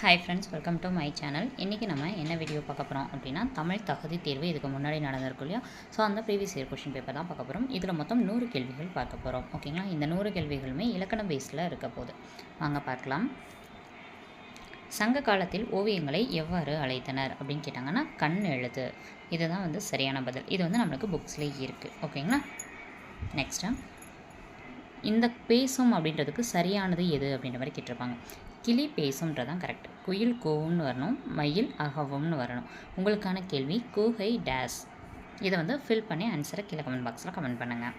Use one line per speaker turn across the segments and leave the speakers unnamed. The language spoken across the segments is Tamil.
Hi friends welcome to my channel இன்றைக்கி நம்ம என்ன வீடியோ பார்க்க போகிறோம் அப்படின்னா தமிழ் தகுதி தேர்வு இதுக்கு முன்னாடி நடந்திருக்கும் இல்லையா? ஸோ அந்த ப்ரீவியஸ் இயர் கொஷின் பேப்பர் தான் பார்க்க போகிறோம் இதில் மொத்தம் நூறு கேள்விகள் பார்க்க போகிறோம் ஓகேங்களா இந்த நூறு கேள்விகளுமே இலக்கண பேஸில் இருக்க போகுது. வாங்க பார்க்கலாம். சங்க காலத்தில் ஓவியங்களை எவ்வாறு அழைத்தனர் அப்படின்னு கேட்டாங்கன்னா கண் எழுத்து. இதுதான் வந்து சரியான பதில். இது வந்து நம்மளுக்கு புக்ஸ்லேயே இருக்குது ஓகேங்களா நெக்ஸ்ட்டு இந்த பேசும் அப்படின்றதுக்கு சரியானது எது அப்படின்ற மாதிரி கேட்டிருப்பாங்க. கிளி பேசும்ன்றதான் கரெக்ட் குயில் கோவும்னு வரணும் மயில் அகவும்னு வரணும். உங்களுக்கான கேள்வி கூகை டேஸ் இதை வந்து ஃபில் பண்ணி ஆன்சரை கீழே கமெண்ட் பாக்ஸில் கமெண்ட் பண்ணுங்கள்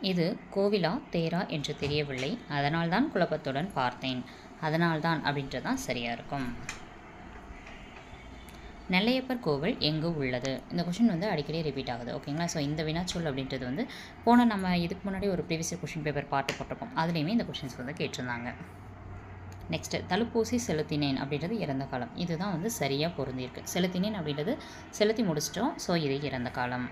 இது கோவிலா தேரா என்று தெரியவில்லை. அதனால்தான் குழப்பத்துடன் பார்த்தேன். அதனால்தான் அப்படின்றது தான் சரியாக இருக்கும். நெல்லையப்பர் கோவில் எங்கு உள்ளது? இந்த கொஷின் வந்து அடிக்கடி ரிப்பீட் ஆகுது ஓகேங்களா ஸோ இந்த வினாச்சொல் அப்படின்றது வந்து போன நம்ம இதுக்கு முன்னாடி ஒரு ப்ரீவியஸ் கொஷின் பேப்பர் பாட்டு போட்டிருப்போம். அதுலேயுமே இந்த கொஷின்ஸ் வந்து கேட்டிருந்தாங்க. நெக்ஸ்ட்டு தடுப்பூசி செலுத்தினேன் அப்படின்றது இறந்த காலம். இதுதான் வந்து சரியாக பொருந்திருக்கு செலுத்தினேன் அப்படின்றது செலுத்தி முடிச்சிட்டோம் ஸோ இது இறந்த காலம்.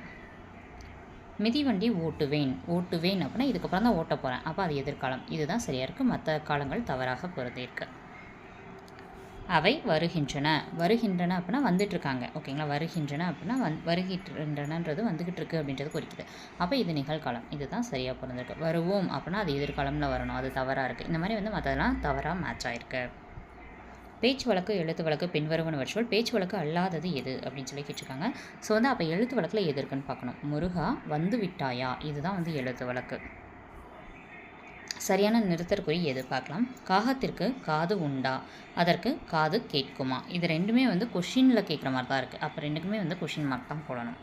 மிதிவண்டி ஓட்டுவேன் ஓட்டுவேன் அப்படின்னா இதுக்கப்புறம் தான் ஓட்ட போகிறேன் அப்போ அது எதிர்காலம். இதுதான் சரியாக இருக்குது மற்ற காலங்கள் தவறாக பொருந்திருக்கு அவை வருகின்றன. வருகின்றன அப்படின்னா வந்துட்டுருக்காங்க. ஓகேங்களா? வருகின்றன அப்படின்னா வந் வருகின்றனன்றது வந்துக்கிட்டு இருக்குது அப்படின்றது குறிக்குது. அப்போ இது நிகழ்காலம். இதுதான் சரியாக பிறந்திருக்கு வருவோம் அப்படின்னா அது எதிர்காலமில் வரணும். அது தவறாக இருக்குது இந்த மாதிரி வந்து மற்றதெல்லாம் தவறாக மேட்ச் ஆகிருக்கு பேச்சு வழக்கு எழுத்து வழக்கு பின்வருவன வர்ச்சுவல் பேச்சு வழக்கு அல்லாதது எது அப்படின்னு சொல்லி கேட்டிருக்காங்க. ஸோ வந்து அப்போ எழுத்து வழக்கில் எது இருக்குன்னு பார்க்கணும். முருகா வந்து விட்டாயா இதுதான் வந்து எழுத்து வழக்கு. சரியான நிறுத்தற்குறி எது பார்க்கலாம் காகத்திற்கு காது உண்டா? அதற்கு காது கேட்குமா? இது ரெண்டுமே வந்து கொஷினில் கேட்குற மாதிரி தான் இருக்குது அப்போ ரெண்டுக்குமே வந்து கொஷின் மார்க் தான் போடணும்.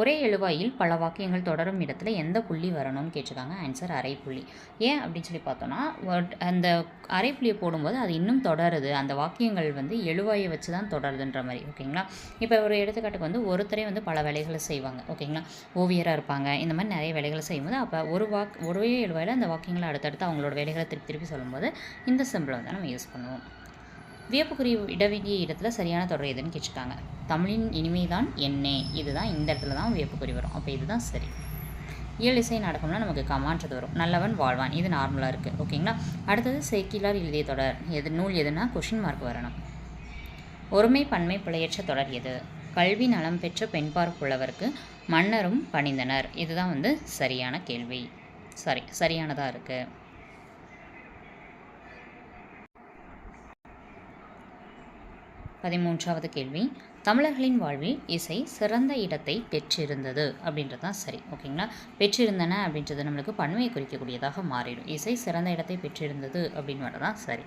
ஒரே எழுவாயில் பல வாக்கியங்கள் தொடரும் இடத்துல எந்த புள்ளி வரணும்னு கேட்டிருக்காங்க? ஆன்சர் அரை புள்ளி. ஏன் அப்படின்னு சொல்லி பார்த்தோன்னா அந்த அரை புள்ளியை போடும்போது அது இன்னும் தொடருது. அந்த வாக்கியங்கள் வந்து எழுவாயை வச்சு தான் தொடருதுன்ற மாதிரி. ஓகேங்களா? இப்போ ஒரு எடுத்துக்காட்டுக்கு வந்து ஒருத்தரே வந்து பல வேலைகளை செய்வாங்க. ஓகேங்களா? ஓவியராக இருப்பாங்க. இந்த மாதிரி நிறைய வேலைகளை செய்யும்போது அப்போ ஒரு வாக் ஒரே எழுவாயில் அந்த வாக்கியங்களை அடுத்தடுத்து அவங்களோட வேலைகளை திருப்பி திருப்பி சொல்லும்போது இந்த சிம்பிளை வந்து நம்ம யூஸ் பண்ணுவோம். வியப்புக்குறி இட வேண்டிய இடத்துல சரியான தொடர் எதுன்னு கேட்டிருக்காங்க. தமிழின் இனிமை தான் என்னே. இதுதான் இந்த இடத்துல தான் வியப்புக்குறி வரும். அப்போ இதுதான் சரி. இயல் இசை நடக்கம்னா நமக்கு கமான்றது வரும். நல்லவன் வாழ்வான். இது நார்மலாக இருக்குது ஓகேங்களா? அடுத்தது சேக்கிலார் எழுதிய தொடர். எது நூல் எதுனா கொஷின் மார்க் வரணும். ஒருமை பன்மை பிழையற்ற தொடர் எது? கல்வி நலம் பெற்ற பெண்பார் புலவருக்கு மன்னரும் பணிந்தனர். இதுதான் வந்து சரியான கேள்வி. சாரி சரியானதாக இருக்குது பதிமூன்றாவது கேள்வி. தமிழர்களின் வாழ்வில் இசை சிறந்த இடத்தை பெற்றிருந்தது அப்படின்றது தான் சரி ஓகேங்களா? பெற்றிருந்தன அப்படின்றது நம்மளுக்கு பன்மையை குறிக்கக்கூடியதாக மாறிடும். இசை சிறந்த இடத்தை பெற்றிருந்தது அப்படின்னு தான் சரி.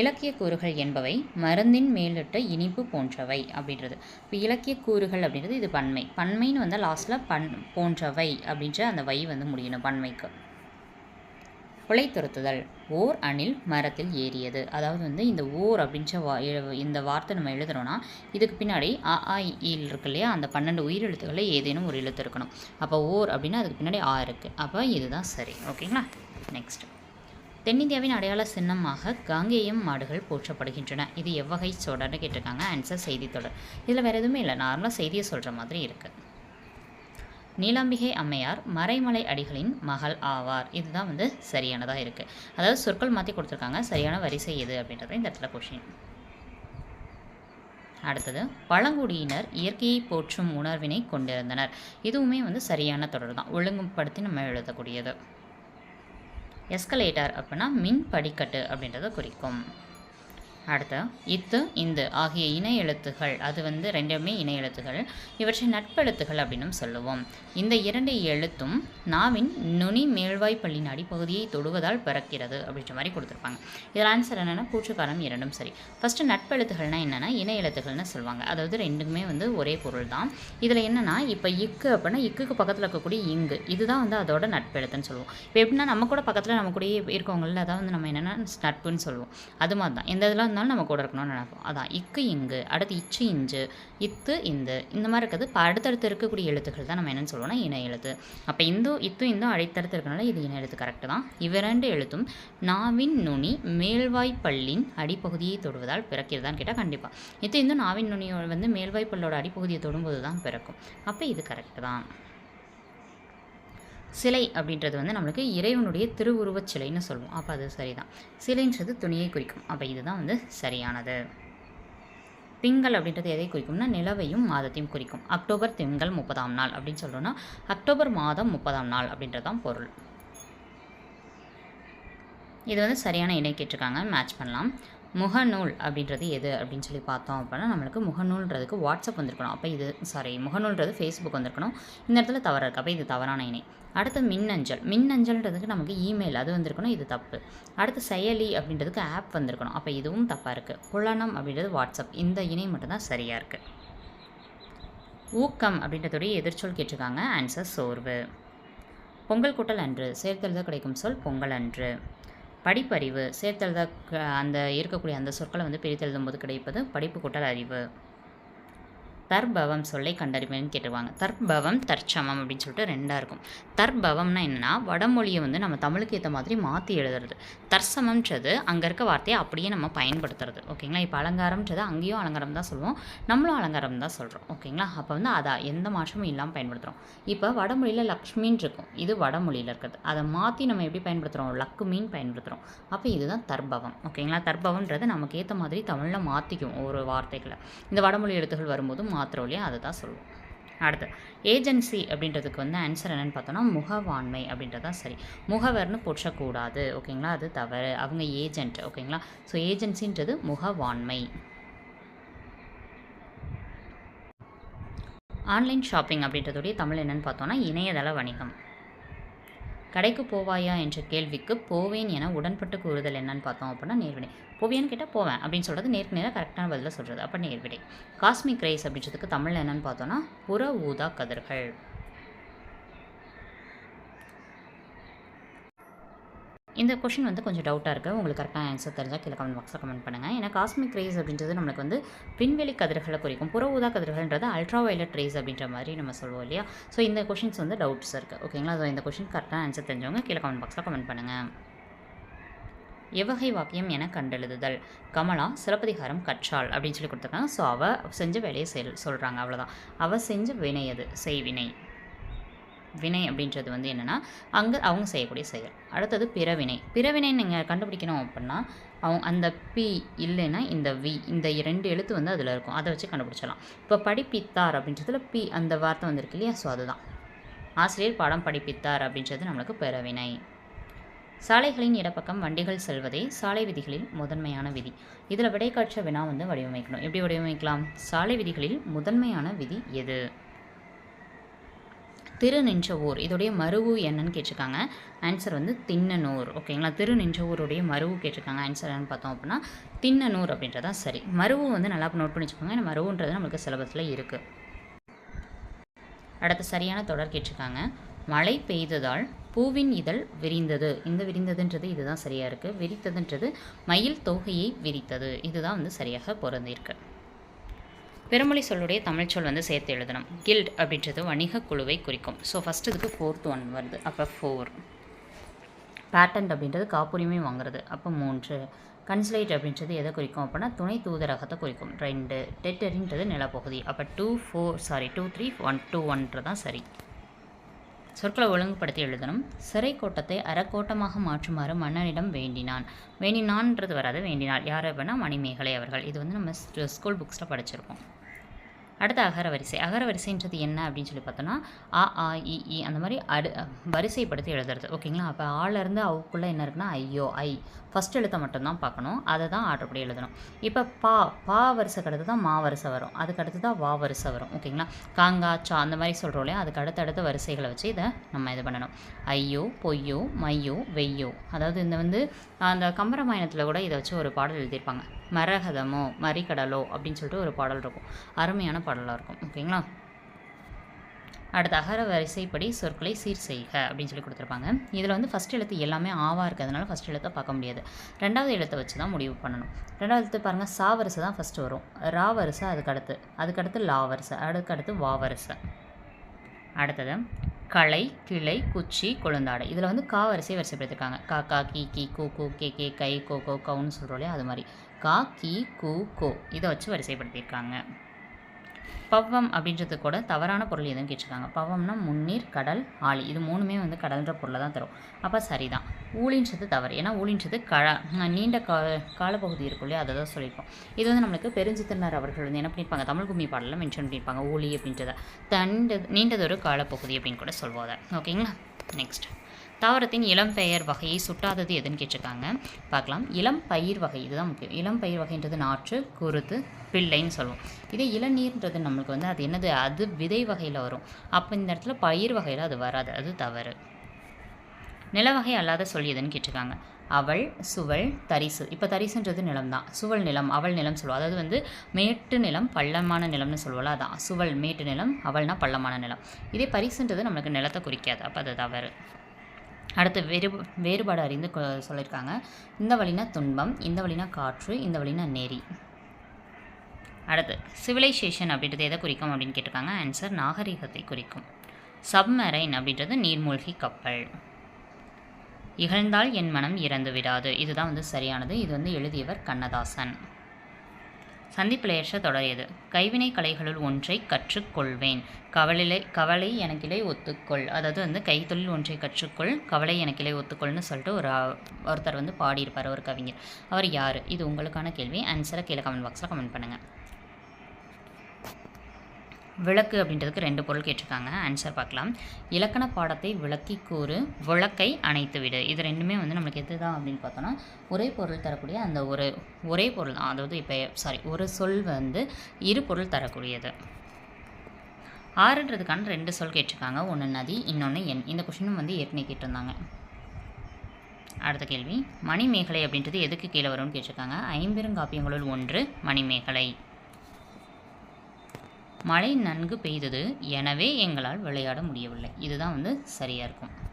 இலக்கிய கூறுகள் என்பவை மருந்தின் மேலிட்ட இனிப்பு போன்றவை அப்படின்றது. இப்போ இலக்கிய கூறுகள் அப்படின்றது இது பன்மை. பன்மைன்னு வந்தால் லாஸ்ட்டில் பன் போன்றவை அப்படின்ற அந்த வை வந்து முடியணும் பன்மைக்கு. கொலை துரத்துதல். ஓர் அணில் மரத்தில் ஏறியது. அதாவது வந்து இந்த ஓர் அப்படின்ற வா இந்த வார்த்தை நம்ம எழுதுகிறோன்னா இதுக்கு பின்னாடி அ ஆ இல் இருக்கு இல்லையா? அந்த பன்னெண்டு உயிரெழுத்துக்களில் ஏதேனும் ஒரு எழுத்து இருக்கணும். அப்போ ஓர் அப்படின்னா அதுக்கு பின்னாடி ஆ இருக்குது அப்போ இதுதான் சரி. ஓகேங்களா? நெக்ஸ்ட் தென்னிந்தியாவின் அடையாள சின்னமாக காங்கேயம் மாடுகள் போற்றப்படுகின்றன. இது எவ்வகை தொடர்னு கேட்டிருக்காங்க. ஆன்சர் செய்தி தொடர் இதில் வேறு எதுவுமே இல்லை. நார்மலாக செய்தியை சொல்கிற மாதிரி இருக்குது நீலாம்பிகை அம்மையார் மறைமலை அடிகளின் மகள் ஆவார். இதுதான் வந்து சரியானதாக இருக்குது அதாவது சொற்கள் மாற்றி கொடுத்துருக்காங்க. சரியான வரிசை எது அப்படின்றத இந்த இடத்துல கொஷின் அடுத்தது பழங்குடியினர் இயற்கையை போற்றும் உணர்வினை கொண்டிருந்தனர். இதுவுமே வந்து சரியான தொடர் தான். ஒழுங்குபடுத்தி நம்ம எழுதக்கூடியது. எஸ்கலேட்டர் அப்படின்னா மின் படிக்கட்டு அப்படின்றத குறிக்கும். அடுத்து இத்து இந்து ஆகிய இணை எழுத்துகள் அது வந்து ரெண்டுமே இணை எழுத்துகள் இவற்றை நட்பெழுத்துகள் அப்படின்னும் சொல்லுவோம். இந்த இரண்டு எழுத்தும் நாவின் நுனி மேல்வாய்ப்பள்ளியின் அடிப்பகுதியை தொடுவதால் பிறக்கிறது அப்படின்ற மாதிரி கொடுத்துருப்பாங்க. இதில் ஆன்சர் என்னென்னா பூச்சுக்காரம் இரண்டும் சரி. ஃபஸ்ட்டு நட்பெழுத்துகள்னால் என்னென்னா இணை எழுத்துகள்னு சொல்லுவாங்க. அதாவது ரெண்டுமே வந்து ஒரே பொருள் தான். இதில் என்னென்னா இப்போ இக்கு அப்படின்னா இக்குக்கு பக்கத்தில் இருக்கக்கூடிய இங்கு. இதுதான் வந்து அதோட நட்பெழுத்துன்னு சொல்லுவோம். இப்போ எப்படின்னா நம்ம கூட பக்கத்தில் நம்ம கூடயே இருக்கவங்களில் அதாவது வந்து நம்ம என்னென்னா நட்புன்னு சொல்லுவோம். அது மாதிரி தான். எந்த இதில் இருந்தாலும் நம்ம கூட இருக்கணும்னு நினைப்போம். அதான் இக்கு இங்கு அடுத்து இச்சு இஞ்சு இத்து இந்த இந்த மாதிரி இருக்கிறது இப்போ அடுத்தடுத்து இருக்கக்கூடிய எழுத்துக்கள் தான் நம்ம என்னென்னு சொல்லுவோம்னா இணை எழுத்து. அப்போ இந்தோ இத்து இந்தும் அடித்தடுத்து இருக்கனால இது இணை எழுத்து கரெக்டு தான். இவ்விரண்டு எழுத்தும் நாவின் நுனி மேல்வாய் பல்லின் அடிப்பகுதியை தொடுவதால் பிறக்கிறதான்னு கேட்டால் கண்டிப்பாக இத்து இந்தும் நாவின் நுனியோட வந்து மேல்வாய் பல்லோட அடிப்பகுதியை தொடும்போது தான் பிறக்கும். அப்போ இது கரெக்டு தான். சிலை அப்படின்றது வந்து நம்மளுக்கு இறைவனுடைய திருவுருவச் சிலைன்னு சொல்லுவோம். அப்போ அது சரிதான். சிலைன்றது துணியை குறிக்கும். அப்போ இதுதான் வந்து சரியானது. திங்கள் அப்படின்றது எதை குறிக்கும்னா நிலவையும் மாதத்தையும் குறிக்கும். அக்டோபர் திங்கள் முப்பதாம் நாள் அப்படின்னு சொல்கிறோன்னா அக்டோபர் மாதம் முப்பதாம் நாள் அப்படின்றது தான் பொருள். இது வந்து சரியான இணை கேட்டிருக்காங்க. மேட்ச் பண்ணலாம். முகநூல் அப்படின்றது எது அப்படின்னு சொல்லி பார்த்தோம் அப்படின்னா நம்மளுக்கு முகநூல்ன்றதுக்கு வாட்ஸ்அப் வந்திருக்கணும். அப்போ இது சாரி முகநூல்ன்றது ஃபேஸ்புக் வந்திருக்கணும். இந்த இடத்துல தவறு இருக்குது அப்போ இது தவறான இணை. அடுத்து மின்னஞ்சல். மின்னஞ்சல்ன்றதுக்கு நமக்கு இமெயில் அது வந்திருக்கணும் இது தப்பு. அடுத்து செயலி அப்படின்றதுக்கு ஆப் வந்திருக்கணும். அப்போ இதுவும் தப்பாக இருக்குது புலனம் அப்படின்றது வாட்ஸ்அப். இந்த இணை மட்டும்தான் சரியாக இருக்குது ஊக்கம் அப்படின்றதுடைய எதிர்ச்சொல் கேட்டிருக்காங்க. ஆன்சர் சோர்வு. பொங்கல் கூட்டல் அன்று. சேர்த்தெழுத கிடைக்கும் சொல் பொங்கல் அன்று. படிப்பறிவு சேர்த்தெழுத அந்த இருக்கக்கூடிய அந்த சொற்களை வந்து பிரித்தெழுதும் போது கிடைப்பது படிப்பு கூட்டல் அறிவு. தர்பவம் சொல்லை கண்டறிவேன்னு கேட்டுருவாங்க. தர்பவம் தற்சமம் அப்படின்னு சொல்லிட்டு ரெண்டாக இருக்கும். தர்பவம்னா என்னென்னா வடமொழியை வந்து நம்ம தமிழுக்கு ஏற்ற மாதிரி மாற்றி எழுதுறது. தற்சமம்ன்றது அங்கே இருக்க வார்த்தையை அப்படியே நம்ம பயன்படுத்துறது. ஓகேங்களா? இப்போ அலங்காரம்ன்றது அங்கேயும் அலங்காரம் தான் சொல்லுவோம். நம்மளும் அலங்காரம் தான் சொல்கிறோம் ஓகேங்களா? அப்போ வந்து அதை எந்த மாற்றமும் இல்லாமல் பயன்படுத்துகிறோம் இப்போ வடமொழியில் லக்ஷ்மின்னு இருக்கும். இது வடமொழியில் இருக்கிறது அதை மாற்றி நம்ம எப்படி பயன்படுத்துகிறோம் லக்குமின்னு பயன்படுத்துகிறோம் அப்போ இதுதான் தர்பவம். ஓகேங்களா? தர்பவம்ன்றது நமக்கு ஏற்ற மாதிரி தமிழில் மாற்றிக்கும் ஒரு வார்த்தைகளை. இந்த வடமொழி எழுத்துகள் வரும்போது மாத்திரம் இல்லையா? அதை தான் சொல்லுவோம். அடுத்து ஏஜென்சி அப்படின்றதுக்கு வந்து ஆன்சர் என்னென்னு பார்த்தோன்னா முகவாண்மை அப்படின்றதான் சரி. முகவர்னு போற்றக்கூடாது ஓகேங்களா? அது தவறு. அவங்க ஏஜென்ட் ஓகேங்களா? ஸோ ஏஜென்சின்றது முகவாண்மை. ஆன்லைன் ஷாப்பிங் அப்படின்றதுடைய தமிழ் என்னென்னு பார்த்தோன்னா இணையதள வணிகம். கடைக்கு போவாயா என்ற கேள்விக்கு போவேன் என உடன்பட்டு கூறுதல் என்னன்னு பார்த்தோம் அப்படின்னா நேர்விடை போவியான்னு கேட்டால் போவேன் அப்படின்னு சொல்கிறது நேருக்கு நேராக கரெக்டான பதிலாக சொல்கிறது அப்போ நேர்விடை காஸ்மிக் ரைஸ் அப்படின்றதுக்கு தமிழில் என்னன்னு பார்த்தோன்னா புற ஊதா கதிர்கள். இந்த கொஷின் வந்து கொஞ்சம் டவுட்டாக இருக்குது உங்களுக்கு கரெக்டாக ஆன்சர் தெரிஞ்சால் கீழே கமெண்ட் பாக்ஸில் கமெண்ட் பண்ணுங்கள் ஏன்னா காஸ்மிக் ரேஸ் அப்படின்றது நம்மளுக்கு வந்து விண்வெளி கதிர்களை குறிக்கும். புற ஊதா கதிர்கள்ன்றது அல்ட்ரா வயலட் ரேஸ் அப்படின்ற மாதிரி நம்ம சொல்லுவோம் இல்லையா? ஸோ இந்த கொஷின்ஸ் வந்து டவுட்ஸ் இருக்குது ஓகேங்களா ஸோ இந்த கொஷின் கரெக்டாக ஆன்சர் தெரிஞ்சவங்க கீழே கமெண்ட் பாக்ஸில் கமெண்ட் பண்ணுங்கள் எவ்வகை வாக்கியம் என கண்டெழுதுதல். கமலா சிலப்பதிகாரம் கற்றாள் அப்படின்னு சொல்லி கொடுத்துருக்காங்க. ஸோ அவள் செஞ்ச வேலையை செல் சொல்கிறாங்க அவ்வளோதான் அவள் செஞ்ச வினை அது செய்வினை. வினை அப்படின்றது வந்து என்னென்னா அங்கே அவங்க செய்யக்கூடிய செயல். அடுத்தது பிறவினை. பிறவினை நீங்கள் கண்டுபிடிக்கணும் அப்படின்னா அவங்க அந்த பி இல்லைன்னா இந்த வி இந்த ரெண்டு எழுத்து வந்து அதில் இருக்கும். அதை வச்சு கண்டுபிடிச்சலாம் இப்போ படிப்பித்தார் அப்படின்றதுல பி அந்த வார்த்தை வந்திருக்கு இல்லையா? ஸோ அதுதான். ஆசிரியர் பாடம் படிப்பித்தார் அப்படின்றது நம்மளுக்கு பிறவினை. சாலைகளின் இடப்பக்கம் வண்டிகள் செல்வதே சாலை விதிகளில் முதன்மையான விதி. இதில் விடைக்காட்ச வினா வந்து வடிவமைக்கணும். எப்படி வடிவமைக்கலாம்? சாலை விதிகளில் முதன்மையான விதி எது? திருநின்றவூர் இதோடைய மருவு என்னன்னு கேட்டிருக்காங்க. ஆன்சர் வந்து தின்னனூர். ஓகேங்களா திருநின்றவூருடைய மருவு கேட்டிருக்காங்க. ஆன்சர் என்னன்னு பார்த்தோம் அப்படின்னா தின்னனூர் அப்படின்றதான் சரி. மருவு வந்து நல்லா நோட் பண்ணி வச்சுக்கோங்க. ஏன்னா மருவுன்றது நம்மளுக்கு சிலபஸில் இருக்குது அடுத்த சரியான தொடர் கேட்டிருக்காங்க. மழை பெய்ததால் பூவின் இதழ் விரிந்தது. இந்த விரிந்ததுன்றது இதுதான் சரியாக இருக்குது விரித்ததுன்றது மயில் தொகையை விரித்தது. இதுதான் வந்து சரியாக பொருந்திருக்கு பெருமொழி சொல்லுடைய தமிழ் சொல் வந்து சேர்த்து எழுதணும். கில்ட் அப்படின்றது வணிக குழுவை குறிக்கும். ஸோ ஃபஸ்ட் இதுக்கு ஃபோர்த் ஒன் வருது. அப்போ ஃபோர் பேட்டன்ட் அப்படின்றது காப்புரிமை வாங்குறது. அப்போ மூன்று. கன்சுலேட் அப்படின்றது எதை குறிக்கும் அப்படின்னா துணை தூதரகத்தை குறிக்கும். ரெண்டு. டெட்டரின்றது நிலப்பகுதி. அப்போ two four sorry two three one two ஒன்று தான் சரி. சொற்களை ஒழுங்குபடுத்தி எழுதணும். சிறை கோட்டத்தை அறக்கோட்டமாக மாற்றுமாறு மன்னனிடம் வேண்டினான். வேண்டினான்ன்றது வராது வேண்டினாள். யார் அப்படின்னா மணிமேகலை அவர்கள். இது வந்து நம்ம ஸ்கூல் புக்ஸில் படிச்சிருக்கோம். அடுத்து அகர வரிசைன்றது என்ன அப்படின்னு சொல்லி பார்த்தோன்னா அ ஆ இ இ அந்த மாதிரி அடு வரிசைப்படுத்தி எழுதுறது. ஓகேங்களா அப்போ ஆலேருந்து அவுக்குள்ளே என்ன இருக்குன்னா ஐயோ ஐ. ஃபஸ்ட் எழுத்தை மட்டும்தான் பார்க்கணும். அதை தான் ஆர்டர் படி எழுதணும். இப்போ பா பா வரிசைக்கு அடுத்து தான் மா வரிசை வரும். அதுக்கு அடுத்து தான் வா வரிசை வரும். ஓகேங்களா காங்கா சா அந்த மாதிரி சொல்கிறோம் இல்லையா? அதுக்கு அடுத்தடுத்த வரிசைகளை வச்சு இதை நம்ம இது பண்ணணும். ஐயோ பொய்யோ மையோ வெய்யோ. அதாவது இந்த வந்து அந்த கம்பராமாயணத்தில் கூட இதை வச்சு ஒரு பாடல் எழுதியிருப்பாங்க. மரகதமோ மறிக்கடலோ அப்படின்னு சொல்லிட்டு ஒரு பாடல் இருக்கும். அருமையான பாடலாக இருக்கும் ஓகேங்களா? அடுத்த அகர வரிசைப்படி சொற்களை சீர் செய்க அப்படின்னு சொல்லி கொடுத்துருப்பாங்க. இதில் வந்து ஃபஸ்ட் எழுத்து எல்லாமே ஆவா இருக்கிறதுனால ஃபஸ்ட் எழுத்தை பார்க்க முடியாது. ரெண்டாவது எழுத்தை வச்சு தான் முடிவு பண்ணணும். ரெண்டாவது எழுத்து பாருங்கள் சா வரிசை தான் ஃபஸ்ட்டு வரும். ரா வரிசை அதுக்கடுத்து அதுக்கடுத்து லா வரிசை அதுக்கடுத்து வா வரிசை. அடுத்தது களை கிளை குச்சி கொழுந்தாடை. இதில் வந்து கா வரிசை வரிசைப்படுத்திருக்காங்க. கா கா கி கி கூ கூ கே கே கை கோ கோ கவுன்னு சொல்கிறோம் இல்லையா? அது மாதிரி. கா கி கூ கோ. இதை வச்சு வரிசைப்படுத்தியிருக்காங்க. பவ்வம் அப்படின்றது கூட தவறான பொருள் எதுவும் கேட்டிருக்காங்க. பவ்வம்னா முன்னீர் கடல் ஆளி இது மூணுமே வந்து கடல்ன்ற பொருளை தான் தரும். அப்போ சரிதான். ஊழின்றது தவறு. ஏன்னா ஊழின்றது கழ நீண்ட கா காலப்பகுதி இருக்கும் இல்லையா? அதை தான் சொல்லியிருக்கோம். இது வந்து நம்மளுக்கு பெருஞ்சித்திரனார் அவர்கள் வந்து என்ன பண்ணியிருப்பாங்க? தமிழ் கும்மி பாடலில் மென்ஷன் பண்ணியிருப்பாங்க. ஊழி அப்படின்றத. தண்ட நீண்டதொரு காலப்பகுதி அப்படின்னு கூட சொல்வாங்க ஓகேங்களா? நெக்ஸ்ட் தாவரத்தின் இளம் பெயர் வகையை சுட்டாதது எதுன்னு கேட்டிருக்காங்க. பார்க்கலாம். இளம் பயிர் வகை இதுதான் முக்கியம். இளம் பயிர் வகைன்றது நாற்று குருத்து பிள்ளைன்னு சொல்லுவோம். இதே இளநீர்ன்றது நம்மளுக்கு வந்து அது என்னது? அது விதை வகையில் வரும். அப்போ இந்த இடத்துல பயிர் வகையில் அது வராது. அது தவறு. நிலவகை அல்லாத சொல் எதுன்னு கேட்டிருக்காங்க. அவள் சுவல் தரிசு. இப்போ தரிசுன்றது நிலம் தான். சுவல் நிலம் அவள் நிலம் சொல்லுவோம். அதாவது வந்து மேட்டு நிலம் பள்ளமான நிலம்னு சொல்லுவோம்ல அதான். சுவல் மேட்டு நிலம் அவள்னா பள்ளமான நிலம். இதே பரிசுன்றது நம்மளுக்கு நிலத்தை குறிக்காது. அப்போ அது தவறு. அடுத்து வேறு வேறுபாடு அறிந்து கொ- சொல்லியிருக்காங்க. இந்த வழினா துன்பம் இந்த வழினா காற்று இந்த வழினா நெறி. அடுத்து சிவிலைசேஷன் அப்படின்றது எதை குறிக்கும் அப்படின்னு கேட்டிருக்காங்க? ஆன்சர் நாகரிகத்தை குறிக்கும். சப்மரைன் அப்படின்றது நீர்மூழ்கி கப்பல். இகழ்ந்தால் என் மனம் இறந்து விடாது இதுதான் வந்து சரியானது. இது வந்து எழுதியவர் கண்ணதாசன். சந்திப்பிலேற்ற தொடரியது. கைவினை கலைகளுள் ஒன்றை கற்றுக்கொள்வேன். கவலிலை கவலை எனக்கிலை ஒத்துக்கொள். அதாவது வந்து கைத்தொழில் ஒன்றை கற்றுக்கொள் கவலை எனக்கிலை ஒத்துக்கொள்னு சொல்லிட்டு ஒரு ஒருத்தர் வந்து பாடியிருப்பார் ஒரு கவிஞர். அவர் யார்? இது உங்களுக்கான கேள்வி. ஆன்சரை கீழே கமெண்ட் பாக்ஸில் கமெண்ட் பண்ணுங்கள் விளக்கு அப்படின்றதுக்கு ரெண்டு பொருள் கேட்டிருக்காங்க. ஆன்சர் பார்க்கலாம். இலக்கண பாடத்தை விளக்கி கூறு விளக்கை அணைத்து விடு. இது ரெண்டுமே வந்து நம்மளுக்கு எது தான் அப்படின்னு பார்த்தோன்னா ஒரே பொருள் தரக்கூடிய அந்த ஒரு ஒரே பொருள் தான். அதாவது இப்போ சாரி ஒரு சொல் வந்து இரு பொருள் தரக்கூடியது. ஆறுன்றதுக்கான ரெண்டு சொல் கேட்டிருக்காங்க. ஒன்று நதி இன்னொன்று எண். இந்த கொஷினும் வந்து ஏற்கனவே கேட்டிருந்தாங்க. அடுத்த கேள்வி. மணிமேகலை அப்படின்றது எதுக்கு கீழே வரும்னு கேட்டிருக்காங்க. ஐம்பெருங்காப்பியங்களுள் ஒன்று மணிமேகலை. மழை நன்கு பெய்தது. எனவே எங்களால் விளையாட முடியவில்லை. இதுதான் வந்து சரியாக இருக்கும்.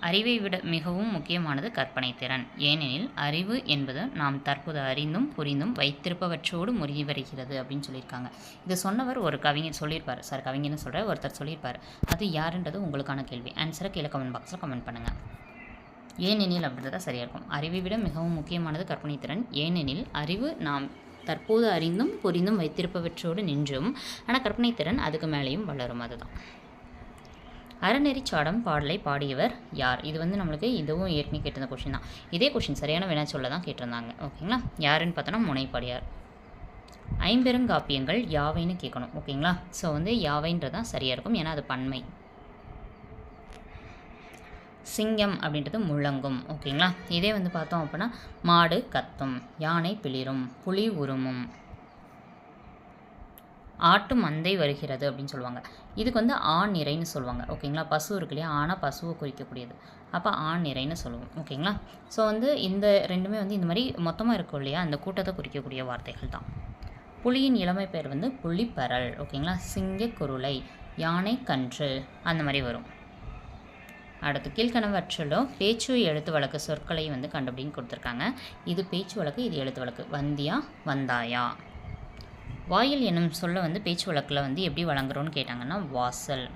அறிவை விட மிகவும் முக்கியமானது கற்பனை திறன். ஏனெனில் அறிவு என்பது நாம் தற்போது அறிந்தும் புரிந்தும் வைத்திருப்பவற்றோடு முறிவு வருகிறது அப்படின்னு சொல்லியிருக்காங்க. இதை சொன்னவர் ஒரு கவிஞர் சொல்லியிருப்பார். சார் கவிஞர்னு சொல்கிற ஒருத்தர் சொல்லியிருப்பார். அது யாருன்றது உங்களுக்கான கேள்வி. ஆன்சரை கீழே கமெண்ட் பாக்ஸில் கமெண்ட் பண்ணுங்கள் ஏனெனில் அப்படின்றத சரியாக இருக்கும். அறிவை விட மிகவும் முக்கியமானது கற்பனை திறன். ஏனெனில் அறிவு நாம் தற்போது அறிந்தும் புரிந்தும் வைத்திருப்பவற்றோடு நின்றும். ஆனால் கற்பனை திறன் அதுக்கு மேலேயும் வளரும். அதுதான். அறநெறி சாடம் பாடலை பாடியவர் யார்? இது வந்து நம்மளுக்கு இதுவும் ஏற்கனவே கேட்டிருந்த கொஷின் தான். இதே கொஷின் சரியான வினா சொல்ல தான் கேட்டிருந்தாங்க. ஓகேங்களா யாருன்னு பார்த்தோன்னா முனைப்பாடியார். ஐம்பெருங்காப்பியங்கள் யாவைன்னு கேட்கணும். ஓகேங்களா ஸோ வந்து யாவைன்றது தான் சரியாக இருக்கும். ஏன்னா அது பன்மை. சிங்கம் அப்படின்றது முழங்கும் ஓகேங்களா? இதே வந்து பார்த்தோம் அப்படின்னா மாடு கத்தும் யானை பிளிரும் புலி உருமும். ஆட்டு மந்தை வருகிறது அப்படின்னு சொல்லுவாங்க. இதுக்கு வந்து ஆண் நிறைன்னு சொல்லுவாங்க ஓகேங்களா? பசு இருக்கு இல்லையா? ஆனால் பசுவை குறிக்கக்கூடியது. அப்போ ஆண் நிறைன்னு சொல்லுவோம் ஓகேங்களா? ஸோ வந்து இந்த ரெண்டுமே வந்து இந்த மாதிரி மொத்தமாக இருக்கும் இல்லையா? அந்த கூட்டத்தை குறிக்கக்கூடிய வார்த்தைகள் தான். புலியின் இளமை பெயர் வந்து புலிப்பரல் ஓகேங்களா? சிங்க குருளை யானை கன்று அந்த மாதிரி வரும். அடுத்து கீழ்கணவற்றிலும் பேச்சு எழுத்து வழக்கு சொற்களை வந்து கண்டுபிடின்னு கொடுத்துருக்காங்க. இது பேச்சு வழக்கு இது எழுத்து வழக்கு. வந்தியா வந்தாயா? வாயில் என்னும் சொல்ல வந்து பேச்சு வழக்கில் வந்து எப்படி வழங்குறோன்னு கேட்டாங்கன்னா வாசல்.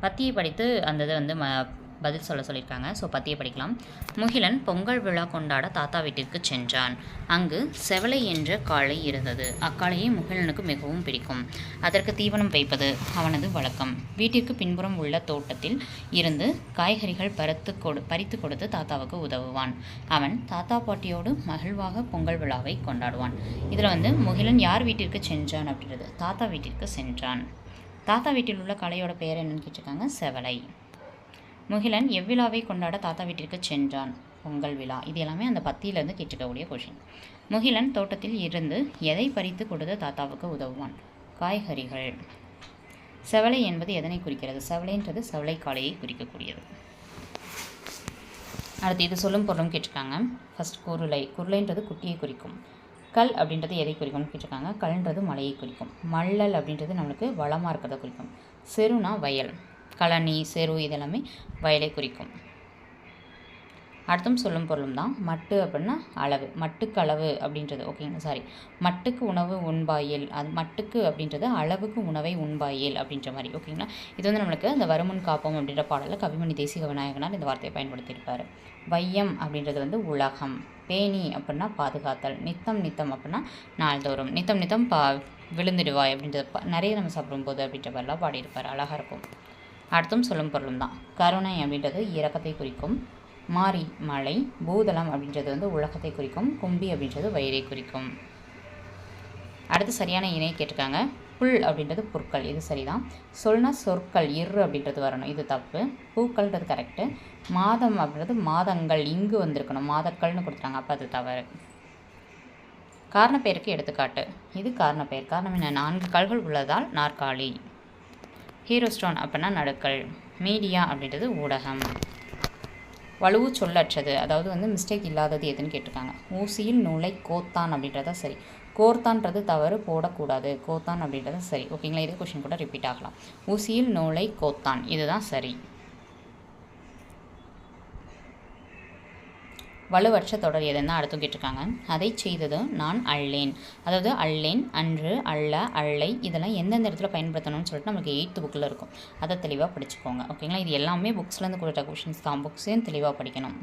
பத்தியை படித்து அந்த இதை வந்து ம பதில் சொல்ல சொல்லியிருக்காங்க. ஸோ பற்றியே படிக்கலாம். முகிலன் பொங்கல் விழா கொண்டாட தாத்தா வீட்டிற்கு சென்றான். அங்கு செவலை என்ற காளை இருந்தது. அக்காளையை முகிலனுக்கு மிகவும் பிடிக்கும். அதற்கு தீவனம் வைப்பது அவனது வழக்கம். வீட்டிற்கு பின்புறம் உள்ள தோட்டத்தில் இருந்து காய்கறிகள் பறித்து கொடு பறித்து கொடுத்து தாத்தாவுக்கு உதவுவான். அவன் தாத்தா பாட்டியோடு மகிழ்வாக பொங்கல் விழாவை கொண்டாடுவான். இதில் வந்து முகிலன் யார் வீட்டிற்கு சென்றான் அப்படின்றது தாத்தா வீட்டிற்கு சென்றான். தாத்தா வீட்டில் உள்ள கலையோட பெயர் என்னன்னு கேட்டிருக்காங்க. செவலை. முகிலன் எவ்விழாவை கொண்டாட தாத்தா வீட்டிற்கு சென்றான்? பொங்கல் விழா. இது எல்லாமே அந்த பத்தியிலேருந்து கேட்டுக்கக்கூடிய கொஷின் முகிலன் தோட்டத்தில் இருந்து எதை பறித்து கொடுத்து தாத்தாவுக்கு உதவுவான்? காய்கறிகள். செவலை என்பது எதனை குறிக்கிறது? செவலைன்றது செவலை காலையை குறிக்கக்கூடியது. அடுத்து இது சொல்லும் பொருளும் கேட்டிருக்காங்க. ஃபர்ஸ்ட் குருளை. குருளைன்றது குட்டியை குறிக்கும். கல் அப்படின்றது எதை குறிக்கும்னு கேட்டிருக்காங்க. கல்ன்றது மலையை குறிக்கும். மல்லல் அப்படின்றது நம்மளுக்கு வளமாக இருக்கிறத குறிக்கும். செருனா வயல். கழனி செரு இதெல்லாமே வயலை குறிக்கும். அடுத்தும் சொல்லும் பொருளும் தான் மட்டு அப்படின்னா அளவு. மட்டுக்கு அளவு அப்படின்றது ஓகேங்களா சாரி மட்டுக்கு உணவு உண்பாயில். அது மட்டுக்கு அப்படின்றது அளவுக்கு உணவை உண்பாயேல் அப்படின்ற மாதிரி ஓகேங்களா இது வந்து நம்மளுக்கு அந்த வருமுன் காப்போம் அப்படின்ற பாடலில் கவிமணி தேசிக விநாயகனார் இந்த வார்த்தையை பயன்படுத்தியிருப்பார். வையம் அப்படின்றது வந்து உலகம். பேணி அப்படின்னா பாதுகாத்தல். நித்தம் நித்தம் அப்படின்னா நாள்தோறும். நித்தம் நித்தம் பா விழுந்துடுவாய் அப்படின்றது நிறைய நம்ம சாப்பிடும்போது அப்படின்ற மாதிரிலாம் பாடியிருப்பார். அழகாக இருக்கும். அடுத்தும் சொல்லும் பொருளும் தான் கருணை அப்படின்றது இரக்கத்தை குறிக்கும். மாரி மலை பூதளம் அப்படின்றது வந்து உலகத்தை குறிக்கும். கும்பி அப்படின்றது வயிறை குறிக்கும். அடுத்து சரியான இணை கேட்டிருக்காங்க. புல் அப்படின்றது புற்கள். இது சரிதான். சொல்னா சொற்கள் இரு அப்படின்றது வரணும். இது தப்பு. பூக்கள்ன்றது கரெக்டு மாதம் அப்படின்றது மாதங்கள். இங்கு வந்திருக்கணும். மாதக்கள்னு கொடுத்துட்டாங்க. அப்போ அது தவறு. காரணப்பெயருக்கு எடுத்துக்காட்டு. இது காரணப்பெயர் காரணம் என்ன? நான்கு கால்கள் உள்ளதால் நாற்காலி. ஹீரோ ஸ்டோன் அப்படின்னா நடுக்கல் மீடியா அப்படின்றது ஊடகம். வலுவு சொல்லற்றது. அதாவது வந்து மிஸ்டேக் இல்லாதது எதுன்னு கேட்டிருக்காங்க. ஊசியில் நூலை கோத்தான் அப்படின்றத சரி. கோர்த்தான்றது தவறு போடக்கூடாது. கோத்தான் அப்படின்றது சரி. ஓகேங்களா? இதே கொஷின் கூட ரிப்பீட் ஆகலாம். ஊசியில் நூலை கோத்தான். இதுதான் சரி. வலுவற்ற தொடர் எதுன்னு அடுத்தும் கேட்டிருக்காங்க. அதை செய்தது நான் அள்ளேன். அதாவது அள்ளேன் அன்று அள்ள அள்ளை இதெல்லாம் எந்தெந்த இடத்துல பயன்படுத்தணும்னு சொல்லிட்டு நமக்கு எயித்து புக்கில் இருக்கும். அதை தெளிவாக படிச்சுக்கோங்க. ஓகேங்களா இது எல்லாமே புக்ஸ்லேருந்து கொடுத்த கொஷின்ஸ் தான். புக்ஸையும் தெளிவாக படிக்கணும்?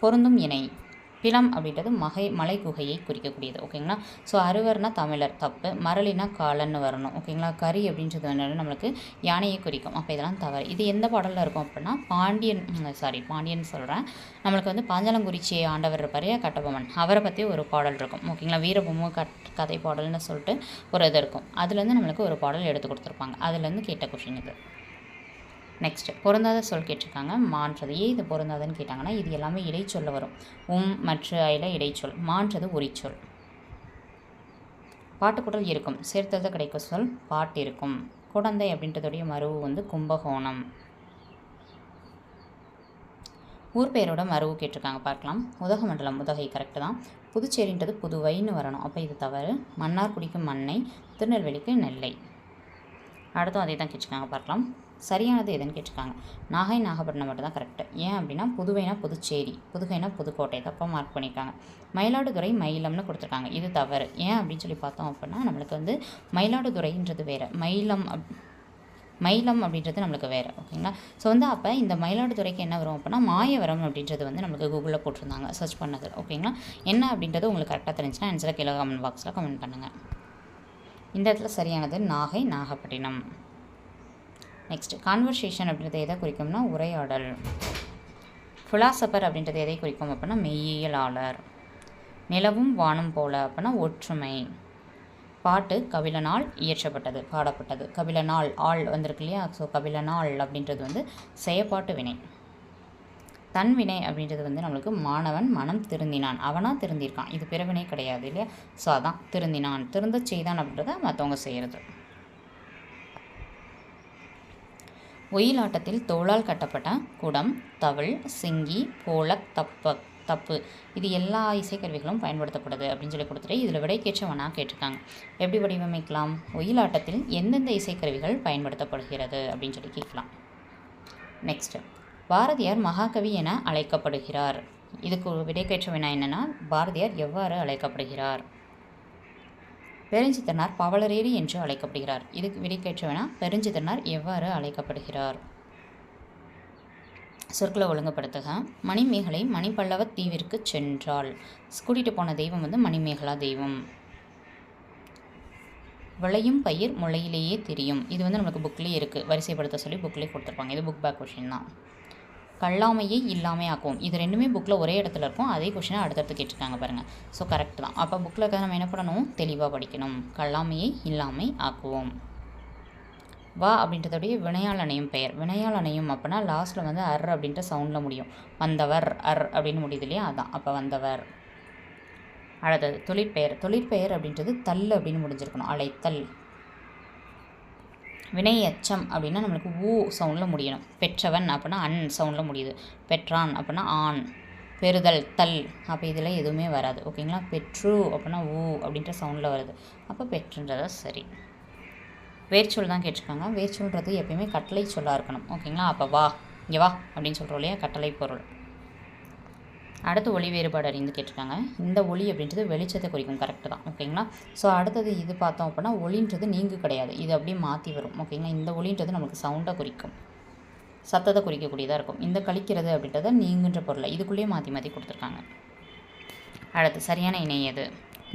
பொருந்தும் இணை. பிலம் அப்படின்றது மகை மலை குகையை குறிக்கக்கூடியது ஓகேங்களா ஸோ அறுவர்னா தமிழர் தப்பு மரளினா காலன்னு வரணும் ஓகேங்களா கரி அப்படின்றது வந்து நம்மளுக்கு யானையை குறிக்கும். அப்போ இதெல்லாம் தவறு. இது எந்த பாடலில் இருக்கும் அப்படின்னா பாண்டியன் சாரி பாண்டியன் சொல்கிறேன் நம்மளுக்கு வந்து பாஞ்சாலங்குறிச்சி ஆண்டவர் இருப்பார் கட்டபொம்மன். அவரை பற்றி ஒரு பாடல் இருக்கும் ஓகேங்களா வீரபொம்மை கட் கதை பாடல்னு சொல்லிட்டு ஒரு இது இருக்கும். அதுலேருந்து நம்மளுக்கு ஒரு பாடல் எடுத்து கொடுத்துருப்பாங்க. அதுலேருந்து கேட்ட கொஷின் இது. நெக்ஸ்ட் பொருந்தாத சொல் கேட்டிருக்காங்க. மான்றது ஏன் இது பொருந்தாதுன்னு கேட்டாங்கன்னா இது எல்லாமே இடைச்சொல்ல வரும். உம் மற்ற அயில இடைச்சொல். மான்றது உரிச்சொல். பாட்டுக்குடல் இருக்கும். சேர்த்தது கிடைக்கும் சொல் பாட்டு இருக்கும். குடந்தை அப்படின்றதுடைய மருவு வந்து கும்பகோணம். ஊர் பெயரோட மருவு கேட்டிருக்காங்க பார்க்கலாம். உதகமண்டலம் உதகை கரெக்டு தான். புதுச்சேரின்றது புதுவைன்னு வரணும். அப்போ இது தவறு. மன்னார்குடிக்கு மண்ணை திருநெல்வேலிக்கு நெல்லை. அடுத்தும் அதே தான் கேட்டிருக்காங்க பார்க்கலாம். சரியானது எதுன்னு கேட்டிருக்காங்க. நாகை நாகப்பட்டினம் மட்டும் தான் கரெக்டு ஏன் அப்படின்னா புதுவைனா புதுச்சேரி புதுகைனா புதுக்கோட்டை தப்பாக மார்க் பண்ணியிருக்காங்க. மயிலாடுதுறை மயிலம்னு கொடுத்துருக்காங்க. இது தவறு. ஏன் அப்படின்னு சொல்லி பார்த்தோம் அப்படின்னா நம்மளுக்கு வந்து மயிலாடுதுறைன்றது வேறு. மயிலம் அப் மயிலம் அப்படின்றது நம்மளுக்கு வேறு. ஓகேங்களா ஸோ வந்து அப்போ இந்த மயிலாடுதுறைக்கு என்ன வரும் அப்படின்னா மாயவரம் அப்படின்றது வந்து நம்மளுக்கு கூகுளில் போட்டிருந்தாங்க சர்ச் பண்ணது ஓகேங்களா என்ன அப்படின்றது உங்களுக்கு கரெக்டாக தெரிஞ்சுன்னா ஆன்சரை கீழே கமெண்ட் பாக்ஸில் கமெண்ட் பண்ணுங்கள் இந்த இடத்துல சரியானது நாகை நாகப்பட்டினம். நெக்ஸ்ட் கான்வர்சேஷன் அப்படின்றது எதை குறிக்கும்னா உரையாடல். ஃபிலாசபர் அப்படின்றது எதை குறிக்கும் அப்படின்னா மெய்யியலாளர். நிலவும் வானம் போல அப்படின்னா ஒற்றுமை. பாட்டு கபிலனால் இயற்றப்பட்டது பாடப்பட்டது. கபிலனால் ஆள் வந்திருக்கு இல்லையா? ஸோ கபிலனால் அப்படின்றது வந்து செயப்பாட்டு வினை. தன்வினை அப்படின்றது வந்து நம்மளுக்கு மாணவன் மனம் திருந்தினான். அவனாக திருந்திருக்கான் இது பிறவினை கிடையாது இல்லையா? ஸோ அதான் திருந்தினான். திருந்த செய்தான் அப்படின்றத மற்றவங்க செய்கிறது ஒயிலாட்டத்தில் தோளால் கட்டப்பட்ட குடம் தவள் சிங்கி போலக் தப்ப தப்பு. இது எல்லா இசைக்கருவிகளும் பயன்படுத்தப்படுது அப்படின்னு சொல்லி கொடுத்துட்டு இதில் விடைக்கேற்றவனா கேட்டிருக்காங்க. எப்படி வடிவமைக்கலாம்? ஒயிலாட்டத்தில் எந்தெந்த இசைக்கருவிகள் பயன்படுத்தப்படுகிறது அப்படின்னு சொல்லி கேட்கலாம். நெக்ஸ்ட் பாரதியார் மகாகவி என அழைக்கப்படுகிறார். இதுக்கு விடை விடைக்கேற்ற வினா பாரதியார் எவ்வாறு அழைக்கப்படுகிறார்? பெருஞ்சித்தனார் பவளரேரி என்று அழைக்கப்படுகிறார். இதுக்கு விடைக்கேற்ற வினா பெருஞ்சித்தனார் எவ்வாறு அழைக்கப்படுகிறார்? சொற்களை ஒழுங்குபடுத்துக. மணிமேகலை மணிப்பல்லவ தீவிற்கு சென்றாள். கூட்டிகிட்டு போன தெய்வம் வந்து மணிமேகலா தெய்வம். விளையும் பயிர் முளையிலேயே தெரியும். இது வந்து நம்மளுக்கு புக்லேயே இருக்குது வரிசைப்படுத்த சொல்லி புக்லேயே கொடுத்துருப்பாங்க. இது புக் பேக் கொஷின் தான். கல்லாமையை இல்லாமை ஆக்குவோம். இது ரெண்டுமே புக்கில் ஒரே இடத்துல இருக்கும். அதே கொஷினை அடுத்தடுத்து கேட்டிருக்காங்க பாருங்கள் ஸோ கரெக்ட் தான். அப்போ புக்கில் இருக்கிறத நம்ம என்ன பண்ணணும்? தெளிவாக படிக்கணும். கல்லாமையை இல்லாமை ஆக்குவோம். வா அப்படின்றதுடைய வினையாளனையும் அணையும் பெயர். வினையாளனையும் அணையும் அப்படின்னா லாஸ்ட்டில் வந்து அர் அப்படின்ற சவுண்டில் முடியும். வந்தவர் அர் அப்படின்னு முடியுது இல்லையா? அதான். அப்போ வந்தவர். அடுத்தது தொழிற்பெயர். தொழிற்பெயர் அப்படின்றது தல் அப்படின்னு முடிஞ்சிருக்கணும். அழைத்தல் வினை எச்சம் அப்படின்னா நம்மளுக்கு ஊ சவுண்டில் முடியணும். பெற்றவன் அப்படின்னா அன் சவுண்டில் முடியுது. பெற்றான் அப்படின்னா ஆண். பெறுதல் தல். அப்போ இதில் எதுவுமே வராது. ஓகேங்களா பெற்று அப்படின்னா ஊ அப்படின்ற சவுண்டில் வருது. அப்போ பெற்றுன்றதா சரி. வேர்ச்சொல் தான் கேட்டிருக்காங்க. வேர்ச்சொல்ன்றது எப்பயுமே கட்டளை சொல்லாக இருக்கணும். ஓகேங்களா அப்போ வா. இங்கே வா அப்படின்னு சொல்கிறோம் இல்லையா? கட்டளை பொருள். அடுத்து ஒளி வேறுபாடு அறிந்து கேட்டிருக்காங்க. இந்த ஒளி அப்படின்றது வெளிச்சத்தை குறிக்கும் கரெக்டு தான். ஓகேங்களா ஸோ அடுத்தது இது பார்த்தோம் அப்படின்னா ஒளின்றது நீங்கு கிடையாது. இது அப்படியே மாற்றி வரும். ஓகேங்களா இந்த ஒளின்றது நமக்கு சவுண்டை குறிக்கும். சத்தத்தை குறிக்கக்கூடியதாக இருக்கும். இந்த கழிக்கிறது அப்படின்றத நீங்குன்ற பொருளை. இதுக்குள்ளேயே மாற்றி மாற்றி கொடுத்துருக்காங்க. அடுத்து சரியான இணை எது?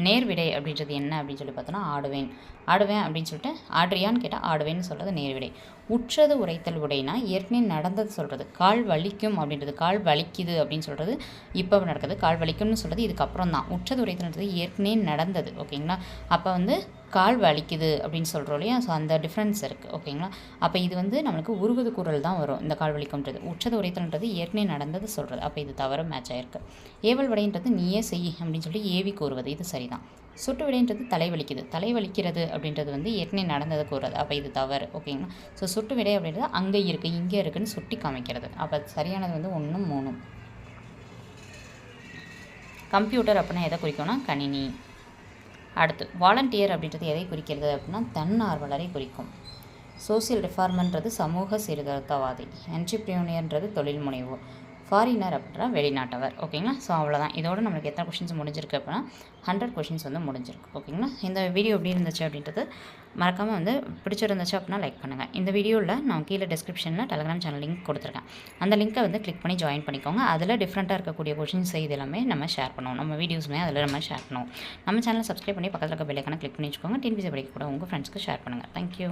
நேர்விடை அப்படின்றது என்ன அப்படின்னு சொல்லி பார்த்தோன்னா ஆடுவேன். ஆடுவேன் அப்படின்னு சொல்லிட்டு ஆடுறியான்னு கேட்டால் ஆடுவேன்னு சொல்கிறது நேர்விடை. உற்றது உரைத்தல் உடைனா ஏற்கனவே நடந்தது சொல்கிறது கால் வலிக்கும் அப்படின்றது கால் வலிக்குது அப்படின்னு சொல்கிறது இப்போ நடக்குது. கால் வலிக்கும்னு சொல்கிறது இதுக்கப்புறம் தான் உற்றது உரைத்தல்ன்றது ஏற்கனவே நடந்தது. ஓகேங்களா? அப்போ வந்து கால் வலிக்குது அப்படின்னு சொல்கிறோம் இல்லையா? ஸோ அந்த டிஃப்ரென்ஸ் இருக்குது ஓகேங்களா அப்போ இது வந்து நம்மளுக்கு உருவது குரல் தான் வரும் இந்த கால் வலிக்கும்ன்றது. உச்சத உரைத்தல்ன்றது ஏற்கனவே நடந்தது சொல்கிறது அப்போ இது தவறு மேட்ச் ஆகிருக்கு ஏவல் விடைன்றது நீயே செய் அப்படின்னு சொல்லி ஏவி கூறுவது இது சரிதான். சுட்டு விடைன்றது தலைவலிக்குது தலைவலிக்கிறது அப்படின்றது வந்து ஏற்கனவே நடந்ததை கூறுறது. அப்போ இது தவறு. ஓகேங்களா ஸோ சுட்டு விடை அப்படின்றது அங்கே இருக்குது இங்கே இருக்குன்னு சுட்டி காமிக்கிறது. அப்போ சரியானது வந்து ஒன்றும் மூணும். கம்ப்யூட்டர் அப்படின்னா எதை குறிக்கும்னா கணினி. அடுத்து வாலண்டியர் அப்படின்றது எதை குறிக்கிறது அப்படின்னா தன்னார்வலரை குறிக்கும். சோசியல் ரிஃபார்மன்றது சமூக சீர்திருத்தவாதி. என்ட்ரிப்ரியோனியர்ன்றது தொழில் முனைவோர். ஃபாரினர் அப்படின்னா வெளிநாட்டவர் ஓகேங்களா ஸோ அவ்வளோதான் இதோட நம்மளுக்கு எத்தனை கொஷின்ஸ் முடிஞ்சிருக்கு அப்படின்னா ஹண்ட்ரட் கொஷின்ஸ் வந்து முடிஞ்சிருக்கு ஓகேங்களா இந்த வீடியோ எப்படி இருந்துச்சு அப்படின்றது மறக்காமல் வந்து பிடிச்சிருந்துச்சு அப்படின்னா லைக் பண்ணுங்கள் இந்த வீடியோவில் நான் கீழே டிஸ்கிரிப்ஷனில் டெலிகிராம் சேனல் லிங்க் கொடுத்துருக்கேன். அந்த லிங்க்கை வந்து கிளிக் பண்ணி ஜாயின் பண்ணிக்கோங்க. அதில் டிஃப்ரெண்ட்டாக இருக்கக்கூடிய கொஷின்ஸ் இது எல்லாமே நம்ம ஷேர் பண்ணுவோம். நம்ம வீடியோஸுமே அதில் நம்ம ஷேர் பண்ணுவோம். நம்ம சேனலை சப்ஸ்கிரைப் பண்ணி பக்கத்தில் இருக்க பெல்லைக்கான கிளிக் பண்ணி வச்சுக்கோங்க. டிஎன்பிசி படிக்க கூட உங்கள் ஃப்ரெண்ட்ஸ்க்கு ஷேர் பண்ணுங்கள் தேங்க்யூ